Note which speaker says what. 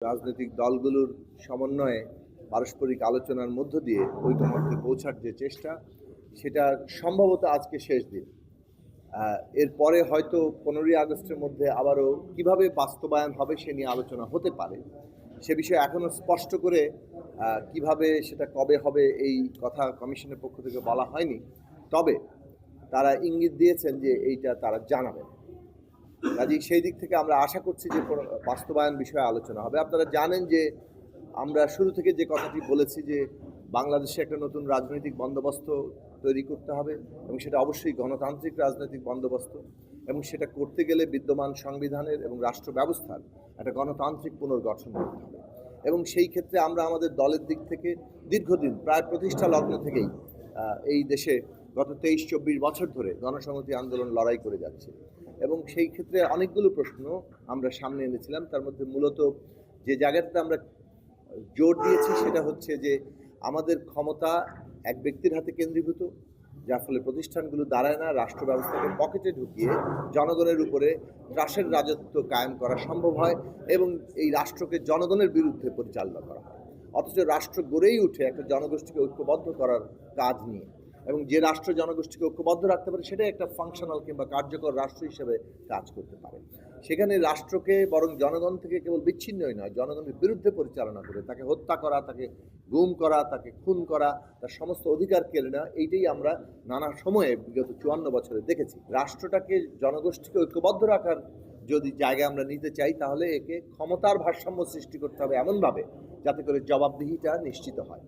Speaker 1: রাজনৈতিক দলগুলোর সমন্বয়ে পারস্পরিক আলোচনার মধ্য দিয়ে ঐকমত্যে পৌঁছার যে চেষ্টা, সেটা সম্ভবত আজকে শেষ দিন। এরপরে হয়তো পনেরোই আগস্টের মধ্যে আবারও কীভাবে বাস্তবায়ন হবে সে নিয়ে আলোচনা হতে পারে, সে বিষয়ে এখনও স্পষ্ট করে কীভাবে সেটা কবে হবে এই কথা কমিশনের পক্ষ থেকে বলা হয়নি। তবে তারা ইঙ্গিত দিয়েছেন যে এইটা তারা জানাবেন। কাজেই সেই দিক থেকে আমরা আশা করছি যে বাস্তবায়ন বিষয়ে আলোচনা হবে। আপনারা জানেন যে আমরা শুরু থেকে যে কথাটি বলেছি যে বাংলাদেশে একটা নতুন রাজনৈতিক বন্দোবস্ত তৈরি করতে হবে এবং সেটা অবশ্যই গণতান্ত্রিক রাজনৈতিক বন্দোবস্ত এবং সেটা করতে গেলে বিদ্যমান সংবিধানের এবং রাষ্ট্র ব্যবস্থার একটা গণতান্ত্রিক পুনর্গঠন করতে হবে। এবং সেই ক্ষেত্রে আমরা আমাদের দলের দিক থেকে দীর্ঘদিন, প্রায় প্রতিষ্ঠা লগ্ন থেকেই এই দেশে গত তেইশ চব্বিশ বছর ধরে গণসংহতি আন্দোলন লড়াই করে যাচ্ছে। এবং সেই ক্ষেত্রে অনেকগুলো প্রশ্ন আমরা সামনে এনেছিলাম। তার মধ্যে মূলত যে জায়গাটাতে আমরা জোর দিয়েছি সেটা হচ্ছে যে আমাদের ক্ষমতা এক ব্যক্তির হাতে কেন্দ্রীভূত, যার ফলে প্রতিষ্ঠানগুলো দাঁড়ায় না, রাষ্ট্র ব্যবস্থাকে পকেটে ঢুকিয়ে জনগণের উপরে রাষ্ট্রের রাজত্ব কায়েম করা সম্ভব হয় এবং এই রাষ্ট্রকে জনগণের বিরুদ্ধে পরিচালনা করা হয়। অথচ রাষ্ট্র গড়েই উঠে একটা জনগোষ্ঠীকে ঐক্যবদ্ধ করার কাজ নিয়ে। এবং যে রাষ্ট্র জনগোষ্ঠীকে ঐক্যবদ্ধ রাখতে পারে, সেটাই একটা ফাংশনাল কিংবা কার্যকর রাষ্ট্র হিসেবে কাজ করতে পারে। সেখানে রাষ্ট্রকে বরং জনগণ থেকে কেবল বিচ্ছিন্নই নয়, জনগণের বিরুদ্ধে পরিচালনা করে, তাকে হত্যা করা, তাকে গুম করা, তাকে খুন করা, তার সমস্ত অধিকার কেড়ে নেওয়া, এইটাই আমরা নানা সময়ে বিগত চুয়ান্ন বছরে দেখেছি। রাষ্ট্রটাকে জনগোষ্ঠীকে ঐক্যবদ্ধ রাখার যদি জায়গা আমরা নিতে চাই, তাহলে একে ক্ষমতার ভারসাম্য সৃষ্টি করতে হবে এমনভাবে, যাতে করে জবাবদিহিটা নিশ্চিত হয়।